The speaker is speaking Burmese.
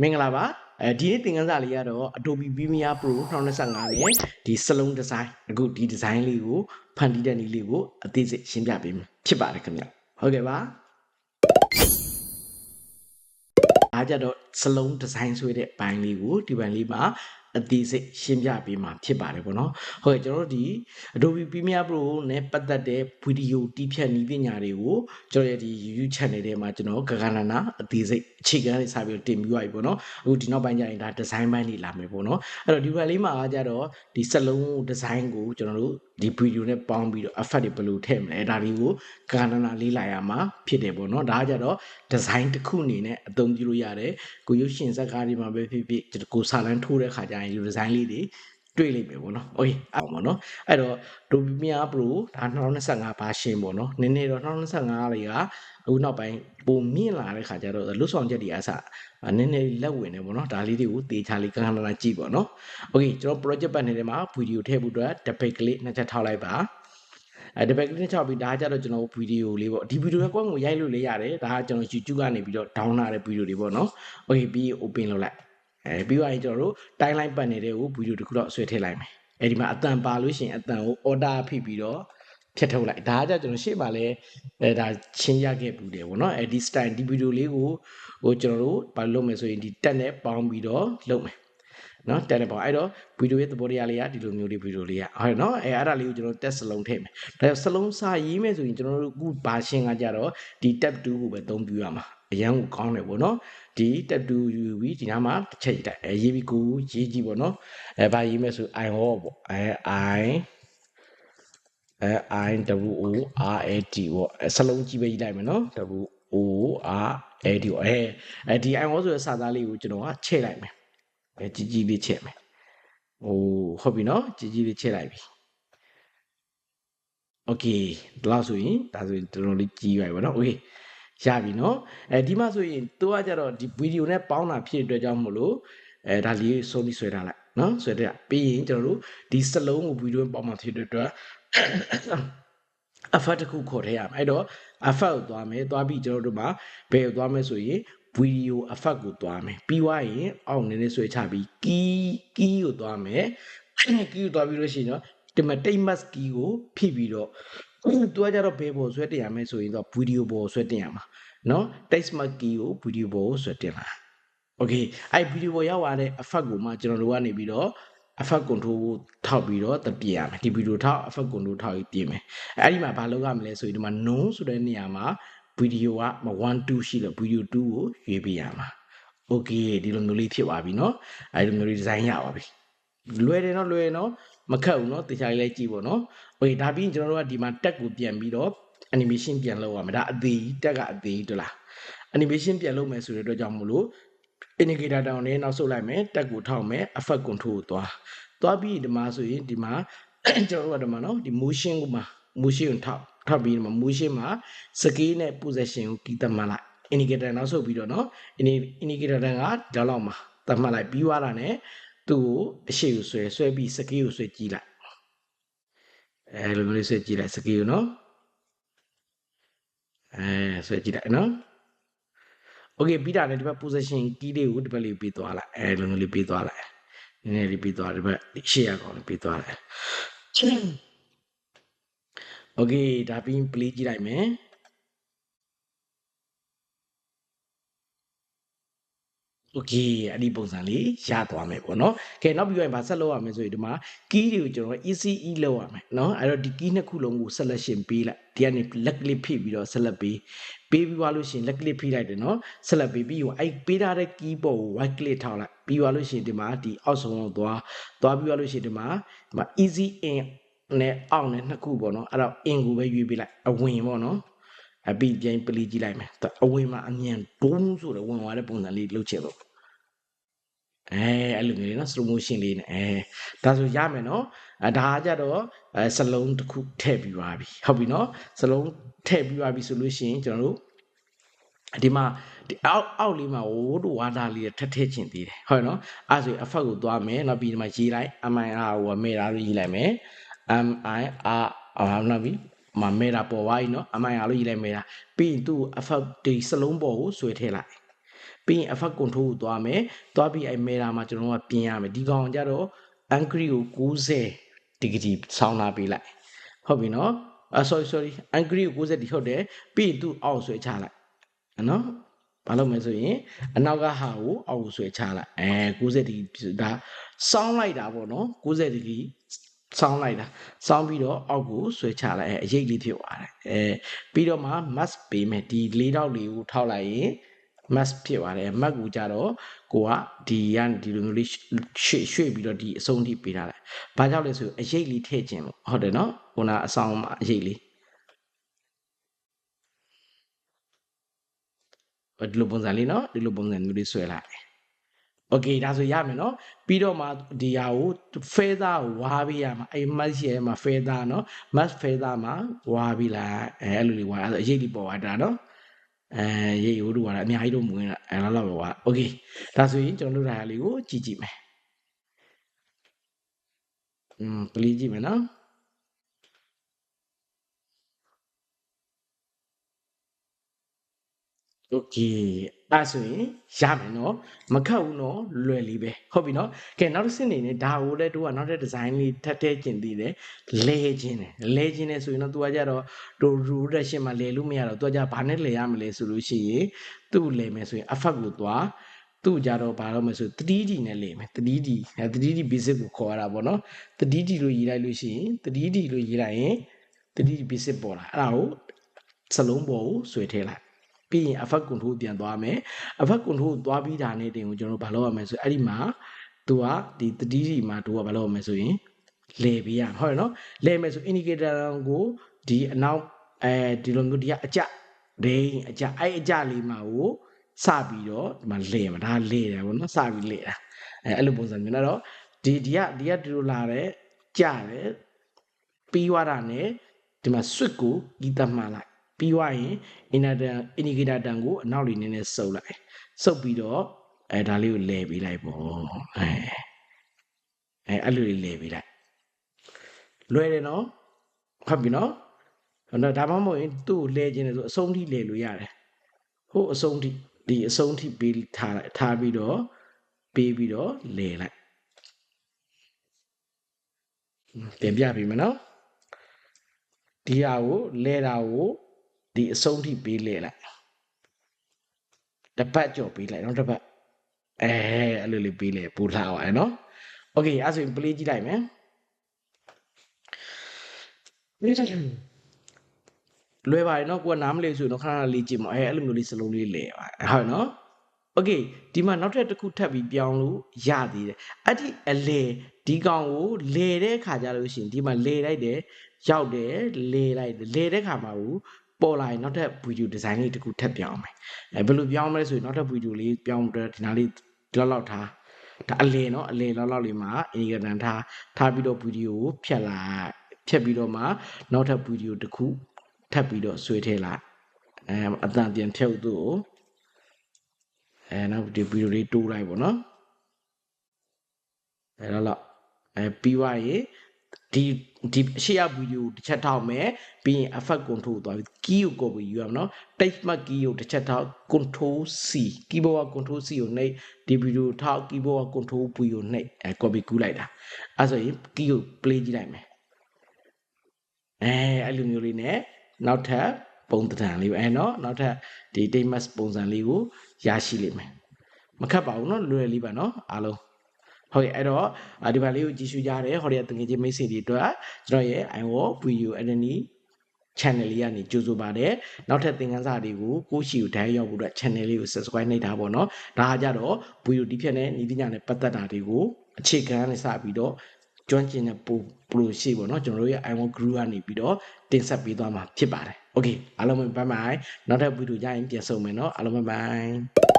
မင်္ဂလာပါအဲဒီနေ့သင်ခန်းစာလေးကတော့ Adobe Premiere Pro 2025နဲ့ဒီစလုံးဒီဇိုင်းအခုဒီဒီဇိုင်းလေးကိုဖန်တီးတဲ့နည်းလေးကိုအသေးစိတ်ရှင်းပြပေးမယ်ဖြစ်ပါတယ်ခင်ဗျဟုတ်ကဲ့ပါအားကြတော့ စလုံးဒီဇိုင်းဆွဲတဲ့ဘိုင်းလေးကိုဒီဘိုင်းလေးမှာအသေးစိတ်ရှင်းပြပေးမှာဖြစ်ပါတယ်ပေါ့နော်ဟုတ်ကဲ့ကျွန်တော်တို့ဒီ Adobe Premiere Pro နဲ့ပတ်သက်တဲ့ဗီဒီယိုတီးဖြတ်နည်းပညာတွေကိုကျွန်တော်ရဲ့ဒီ YouTube channel ထဲမှာကျွန်တော်ဂဂနနာအသေးစိတ်အခြေခံလေးစပြီးတင်ပြရပြီပေါ့နော်အခုဒီနောက်ပိုင်းကျရင်ဒါ design ပိုင်းတွေလာမယ်ပေါ့နော်အဲ့တော့ဒီဘက်လေးမှာကျတော့ဒီစလုံး design ကိုကျွန်တော်တို့ဒီဗီဒီယိုနဲ့ပေါင်းပြီးတော့ effect တွေဘယ်လိုထည့်မလဲဒါတွေကိုဂဂနနာလေးလာရမှာဖြစ်တယ်ပေါ့နော်ဒါကကြတော့ design တစ်ခုအနေနဲ့အသုံးပြုလို့ရတယ်ကိုရုပ်ရှင်ဇာတ်ကားတွေမှာပဲဖြစ်ဖြစ်ကျွန်တော်ကိုစာလန်းထိုးတဲ့ခါကျရင်ဒီ design လေးတွေတွေ့လိမ့်မယ်ပေါ့နော်။ Okay အဲ့ပါနော်။အဲ့တော့ Adobe Premiere Pro ဒါ2025 version ပေါ့နော်။နည်းနည်းတော့2025တွေကအခုနောက်ပိုင်းပုံမြင့်လာတဲ့ခါကျတော့လွတ်ဆောင်ချက်တွေအစနည်းနည်းလက်ဝင်နေပေါ့နော်။ဒါလေးတွေကိုတေချာလေးကန်းကန်းလာကြည့်ပေါ့နော်။ Okay ကျွန်တော် project ပတ်နေတဲ့မှာဗီဒီယိုထည့်ဖို့အတွက် debate ကလေးနှစ်ချက်ထောက်လိုက်ပါ။ အဲ debate ကလေးချောက်ပြီးဒါကကြတော့ကျွန်တော်ဗီဒီယိုလေးပေါ့ဒီဗီဒီယိုကွန်းကိုရိုက်လို့လည်းရတယ်ဒါကကျွန်တော် YouTube ကနေပြီးတော့ down လာတဲ့ဗီဒီယိုတွေပေါ့နော်။ Okay ပြီး open လုပ်လိုက်အဲပြီးသွားရင်ကျွန်တော်တို့ timeline ပတ်နေတဲ့ကိုဗီဒီယိုတစ်ခုတော့ဆွဲထည့်လိုက်မယ်အဲဒီမှာအတန်ပါလို့ရှိရင်အတန်ကို order ဖိပြီးတော့ဖြတ်ထုတ်လိုက်ဒါကကြကျွန်တော်ရှေ့မှာလဲအဲဒါချင်းရခဲ့ဘူးတယ်ဗောနော်အဲဒီ style ဒီဗီဒီယိုလေးကိုဟိုကျွန်တော်တို့ဘာလုပ်မယ်ဆိုရင်ဒီတက်နဲ့ပေါင်းပြီးတော့လုပ်မယ် နော်တက်နဲ့ပေါင်းအဲ့တော့ဗီဒီယိုရဲ့သဘောတရားလေးကဒီလိုမျိုးလေးဗီဒီယိုလေးကဟုတ်နော်အဲအဲ့ဒါလေးကိုကျွန်တော်တက်စလုံးထည့်မယ်ဒါကြောင့်စလုံးစာရေးမယ်ဆိုရင်ကျွန်တော်တို့အခုဘာရှင်းကကြတော့ဒီ tab 2ကိုပဲအသုံးပြုရမှာအရန်ကိုကောင်းတယ်ဗောနော်ဒီ tab 2ယူပြီးဒီနားမှာတစ်ချက်ရေးတိုက်အဲရေးပြီးကိုရေးကြည့်ဗောနော်အဲဘာရေးမယ်ဆို i ဟောပေါ့အဲ i အဲ i w o r a t ပေါ့အဲစလုံးကြည့်ပဲရေးလိုက်မယ်နော် w o r a t ပေါ့အဲအဲဒီ i ဟောဆိုတဲ့စာသားလေးကိုကျွန်တော်ကချဲ့လိုက်မယ် အဲကြီးကြီးလေးချဲ့မယ်ဟိုဟုတ်ပြီနော်ကြီးကြီးလေးချဲ့လိုက်ပြီโอเคဒီလောက်ဆိုရင်ဒါဆိုရင်တော်တော်လေးကြီးပါပြီဗောနော်โอเคရပြီနော်အဲဒီမှာဆိုရင်သူကကြတော့ဒီဗီဒီယိုနဲ့ပေါင်းတာဖြစ်တဲ့အတွက်ကြောင့်မလို့အဲဒါလေးစိုးပြီးဆွဲထားလိုက်နော်ဆွဲတဲ့ပြီးရင်ကျွန်တော်တို့ဒီစလုံးကိုဗီဒီယိုပေါင်းမှာဖြစ်တဲ့အတွက် အဖတ်တစ်ခုခေါ်ထည့်ရမယ်အဲ့တော့အဖတ်ကိုသွားမယ်သွားပြီးကျွန်တော်တို့မှာဘယ်ကိုသွားမယ်ဆိုရင် video effect ကိုသွားမယ်ပြီးွားရင်အောက်နည်းနည်းဆွဲချပြီး key key ကိုသွားမယ်အဲ့ key ကိုသွားပြီးလို့ရှိရင်တော့ဒီမှာ tight mask key ကိုဖိပြီးတော့သူကကြတော့ဘယ်ပေါ်ဆွဲတင်ရမယ်ဆိုရင်တော့ video ပေါ်ဆွဲတင်ရမှာနော် tight mask key ကို video ပေါ်ဆွဲတင်လာ okay အဲ့ video ပေါ်ရောက်လာတဲ့ effect ကိုမှကျွန်တော်တို့ကနေပြီးတော့ effect control ကိုထောက်ပြီးတော့တပြင်ရမယ်ဒီ video ထောက် effect control ထောက်ပြီးပြင်မယ်အဲ့ဒီမှာဘာလုပ်ရမလဲဆိုရင်ဒီမှာ known ဆိုတဲ့နေရာမှာ ဗီဒီယိုက1 2ရှိလို့ဗီဒီယို2ကိုရွေးပေးရမှာโอเคဒီလိုမျိုးလေးဖြစ်သွားပြီเนาะအဲ့ဒီလိုမျိုးလေးဒီဇိုင်းရပါပြီလွယ်တယ်เนาะလွယ်เนาะမခက်ဘူးเนาะတခြားလေးလိုက်ကြည့်ပေါ့เนาะโอเคဒါပြီးရင်ကျွန်တော်တို့ကဒီမှာတက်ကိုပြန်ပြီးတော့ animation ပြန်လုပ်ရမှာဒါအသေးတက်ကအသေးတူလား animation ပြန်လုပ်မယ်ဆိုတဲ့အတွက်ကြောင့်မို့လို့ indicator တောင်နဲ့နောက်ဆုတ်လိုက်မယ်တက်ကိုထောက်မယ် effect control ကိုသွားသွားပြီးဒီမှာဆိုရင်ဒီမှာကျွန်တော်တို့ကဒီမှာနော်ဒီ motion ကိုမှာ motion ကိုထောက် ထောက်ပြီးဒီမှာ motion မှာ scale နဲ့ position ကိုကီးသတ်မှတ်လိုက် indicator နောက်ဆုတ်ပြီးတော့နော် indicator တန်ကဒီလောက်မှာသတ်မှတ်လိုက်ပြီးွားတာနဲ့သူ့ကိုအရှိကိုဆွဲဆွဲပြီး scale ကိုဆွဲကြည့်လိုက်အဲလိုမျိုးလေးဆွဲကြည့်လိုက် scale ကိုနော်အဲဆွဲကြည့်လိုက်နော် okay ပြီးတာနဲ့ဒီဘက် position key လေးကိုဒီဘက်လေးပေးသွားလိုက်အဲလိုမျိုးလေးပေးသွားလိုက်နည်းနည်းလေးပေးသွားဒီဘက်ရှေ့ရကောင်လေးပေးသွားလိုက် okay ဒါပြီး play ကြည့်လိုက်မယ် okay အဲ့ဒီပုံစံလေးရသွားမယ်ပေါ့နော်ကဲနောက်ပြီးရင်ဗာဆက်လုပ်ရမယ်ဆိုရင်ဒီမှာ key တွေကိုကျွန်တော် ECE လုပ်ရမယ်နော်အဲ့တော့ဒီ key နှစ်ခုလုံးကို selection ပေးလိုက်ဒီကနေ left click ဖိပြီးတော့ select ပေးပေးပြီးသွားလို့ရှိရင် left click ဖိလိုက်တယ်နော် select ပေးပြီးတော့အဲ့ပေးထားတဲ့ key ပေါ်ကို right click ထောက်လိုက်ပြီးသွားလို့ရှိရင်ဒီမှာဒီအောက်ဆုံးကိုသွားသွားပြီးသွားလို့ရှိရင်ဒီမှာဒီမှာ easy in နဲ့အောက်နဲ့နှစ်ခုပေါ့နော်အဲ့တော့ in ကိုပဲရွေးပေးလိုက်အဝင်ပေါ့နော်အပြီးပြန်ပလီကြည့်လိုက်မယ်အဝင်မှာအမြန်ဒုံးဆိုတော့ဝင်သွားတဲ့ပုံစံလေးလုပ်ချင်လို့အဲအဲ့လိုမျိုးလေးနော် slow motion လေးနဲ့အဲဒါဆိုရမယ်နော်အဲဒါကကြတော့အဲစလုံးတစ်ခုထည့်ပြီးသွားပြီဟုတ်ပြီနော်စလုံးထည့်ပြီးသွားပြီဆိုလို့ရှိရင်ကျွန်တော်တို့ဒီမှာဒီအောက်အောက်လေးမှာဝိုးတို့ဝါတာလေးထက်ထည့်ချင်သေးတယ်ဟုတ်နော်အဲဆိုအဖက်ကိုသွားမယ်နောက်ပြီးဒီမှာရေးလိုက် MIR ကိုမဲတာလို့ရေးလိုက်မယ် MIR အာနောက်ပြီးမမဲတာပေါ်သွားပြီနော် MIR လို့ရေးလိုက်မဲတာပြီးရင်သူ့အဖက်ဒီစလုံးပေါ်ကိုဆွဲထည့်လိုက်ပြီးရင် effect control ကိုသွားမယ်သွားပြီးအဲ mirror မှာကျွန်တော်တို့ကပြင်ရမယ်ဒီကောင်ကကြတော့ angry ကို90 degree ဆောင်းလာပေးလိုက်ဟုတ်ပြီနော်အာ sorry sorry angry ကို90 degree ဟုတ်တယ်ပြီးရင်သူ့အောက်ဆွဲချလိုက်နော်ဘာလို့မလဲဆိုရင်အနောက်ကဟာကိုအောက်ကိုဆွဲချလိုက်အဲ90ဒီဒါစောင်းလိုက်တာပေါ့နော်90ဒီဂရီ စောင်းလိုက်တာစောင်းပြီးတော့အောက်ကိုဆွဲချလိုက်အဲအရေးလေးဖြစ်သွားတယ်အဲပြီးတော့မှ mask ပေးမယ်ဒီလေးတော့လေးကိုထောက်လိုက်ရင် mask ဖြစ်သွားတယ် mask ကိုကြတော့ကိုကဒီရဒီလိုမျိုးလေးရွှေ့ရွှေ့ပြီးတော့ဒီအဆုံးထိပေးထားလိုက်ဘာကြောင့်လဲဆိုအရေးလေးထည့်ခြင်းလို့ဟုတ်တယ်နော်ခုနအဆောင်မှာအရေးလေးဒီလိုပုံစံလေးနော်ဒီလိုပုံစံမျိုးလေးဆွဲလိုက် โอเคဒါဆိုရမယ်နော်ပြီးတော့မှဒီဟာကို feather ကိုဝါပေးရမှာအဲ့ mask ရဲ့မှာ feather နော် mask feather မှာဝါပြီးလိုက်အဲအဲ့လိုလေးဝါအဲ့ဒါအရေးလေးပေါ်သွားတာနော်အဲရေးရိုးတို့ကအများကြီးတော့မဝင်တာအဲလောက်လောက်ပဲဝါโอเคဒါဆိုရင်ကျွန်တော်တို့ဒါလေးကိုကြည့်ကြည့်မယ်อืมပလီကြည့်မယ်နော် โอเคအဲ့ဆိုရင်ရမယ်နော်မခတ်ဘူးနော်လွယ်လေးပဲဟုတ်ပြီနော်ကဲနောက်တစ်ဆင့်နေနဲ့ဒါကိုလည်းတို့ကနောက်တဲ့ဒီဇိုင်းလေးထပ်ထည့်ကျင်သေးတယ်လဲခြင်းတယ်လဲခြင်းတယ်ဆိုရင်တော့သူကကြတော့တို့ rule ရက်ရှင်းမှာလဲလို့မရတော့သူကကြဘာနဲ့လဲရမလဲဆိုလို့ရှိရင်သူ့လဲမယ်ဆိုရင် effect ကိုသွားသူ့ကြတော့ဘာလို့မဆို 3D နဲ့လေမယ် 3D အဲ 3D basic ကိုခေါ်ရတာပေါ့နော် 3D လို့ရေးလိုက်လို့ရှိရင် 3D လို့ရေးလိုက်ရင် 3D basic ပေါ်လာအဲ့ဒါကိုစလုံးပေါ်ကိုဆွဲထည့်လိုက် ပြီးရင် effect control ပြန်သွားမယ် effect control သွားပြီးတာနဲ့တင်ကိုကျွန်တော်တို့ဘာလုပ်ရမလဲဆိုအဲ့ဒီမှာသူကဒီ 3D မှာသူကဘာလုပ်ရမလဲဆိုရင်လဲပေးရမှာဟုတ်ရနော်လဲမယ်ဆို indicator ကိုဒီအနောက်အဲဒီလိုမျိုးဒီကအကြဒိန်းအကြအဲ့အကြလေးမှာကိုစပြီးတော့ဒီမှာလဲမှာဒါလဲတယ်ဗောနော်စပြီးလဲတာအဲအဲ့လိုပုံစံမျိုးနဲ့တော့ဒီဒီကဒီကဒီလိုလာတဲ့ကြတယ်ပြီးွားတာနဲ့ဒီမှာ switch ကိုဒီတမှန်လိုက် ပြီးွားရင် indicator indicator တန်ကိုအနောက်လေးနည်းနည်းစုပ်လိုက်စုပ်ပြီးတော့အဲဒါလေးကိုလဲပေးလိုက်ပေါ့အဲအဲအဲ့လိုလေးလဲပေးလိုက်လွယ်တယ်နော်ဟုတ်ပြီနော်နော်ဒါမှမဟုတ်ရင်သူ့ကိုလဲခြင်းလေဆိုအဆုံးထိလဲလို့ရတယ်ဟိုအဆုံးထိဒီအဆုံးထိပေးထားလိုက်ထားပြီးတော့ပေးပြီးတော့လဲလိုက်ပြန်ပြပြီမနော်ဒီဟာကိုလဲတာကို ဒီအဆုံးထိပေးလဲလိုက်တပတ်ကြော်ပေးလိုက်နော်တပတ်အဲအဲ့လိုလေးပေးလဲပူလာပါရနော်โอเคအဲ့ဆိုရင် play ကြည့်လိုက်မယ်လွယ်ပါတယ်နော်ကိုကနားမလည်ဆိုရင်တော့ခဏခဏလေးကြည့်မအဲအဲ့လိုမျိုးလေးစလုံးလေးလဲပါဟုတ်နော်โอเคဒီမှာနောက်ထပ်တစ်ခုထပ်ပြီးပြောင်းလို့ရသေးတယ်အဲ့ဒီအလေဒီကောင်ကိုလေတဲ့ခါကြလို့ရှိရင်ဒီမှာလေလိုက်တယ်ရောက်တယ်လေလိုက်တယ်လေတဲ့ခါမှာကို ပေါ်လာရင်နောက်ထပ်ဗီဒီယိုဒီဇိုင်းလေးတစ်ခုထပ်ပြောင်းမယ်အဲဘယ်လိုပြောင်းမလဲဆိုရင်နောက်ထပ်ဗီဒီယိုလေးပြောင်းတော့ဒီနားလေးလောက်လောက်ထားဒါအလေနော်အလေလောက်လောက်လေးမှာအင်္ဂလန်ထားထားပြီးတော့ဗီဒီယိုကိုဖြတ်လိုက်ဖြတ်ပြီးတော့မှနောက်ထပ်ဗီဒီယိုတစ်ခုထပ်ပြီးတော့ဆွဲထည့်လိုက်အဲအတန်ပြန်ဖြုတ်သူ့ကိုအဲနောက်ဒီဗီဒီယိုလေးတိုးလိုက်ပေါ့နော်အဲတော့လောက်အဲပြီးသွားရင် ဒီဒီရှေ့ရဗီဒီယိုတစ်ချက်ထောက်မယ်ပြီးရင် effect control သွားပြီး key ကို copy ယူရမယ်နော် text mark key ကိုတစ်ချက်ထောက် control c keyboard က control c ကိုနှိပ်ဒီဗီဒီယိုထောက် keyboard က control v ကိုနှိပ်အဲ copy ကူးလိုက်တာအဲဆိုရင် key ကို play ကြည့်လိုက်မယ်အဲအဲ့လိုမျိုးလေးနဲ့နောက်ထပ်ပုံတံလေးပဲအဲနော်နောက်ထပ်ဒီ text ပုံစံလေးကိုရရှိလိမ့်မယ်မခတ်ပါဘူးနော်လွယ်လေးပါနော်အားလုံး ဟုတ်ကဲ့အဲ့တော့ဒီဘာလေးကိုကြည့်ရှုကြတယ်ဟောဒီကတငယ်ချင်းမိတ်ဆွေတွေအတွက်ကျွန်တော်ရဲ့ iWall Video Academy channel လေးကနေကြိုဆိုပါတယ်နောက်ထပ်သင်ခန်းစာတွေကိုကိုရှိကိုဓာတ်ရောက်ဖို့အတွက် channel လေးကို subscribe နှိပ်ထားပါတော့ဒါကကြတော့ video ဒီဖြတ်နဲ့ဤပညာနဲ့ပတ်သက်တာတွေကိုအခြေခံနဲ့စပြီးတော့ကျွမ်းကျင်တဲ့ပို့ပရိုရှိပေါ့နော်ကျွန်တော်တို့ရဲ့ iWall Group ကနေပြီးတော့တင်ဆက်ပေးသွားမှာဖြစ်ပါတယ် okay အားလုံးပဲ bye bye နောက်ထပ်ဗီဒီယိုကြရင်ပြန်ဆုံမယ်နော်အားလုံး bye bye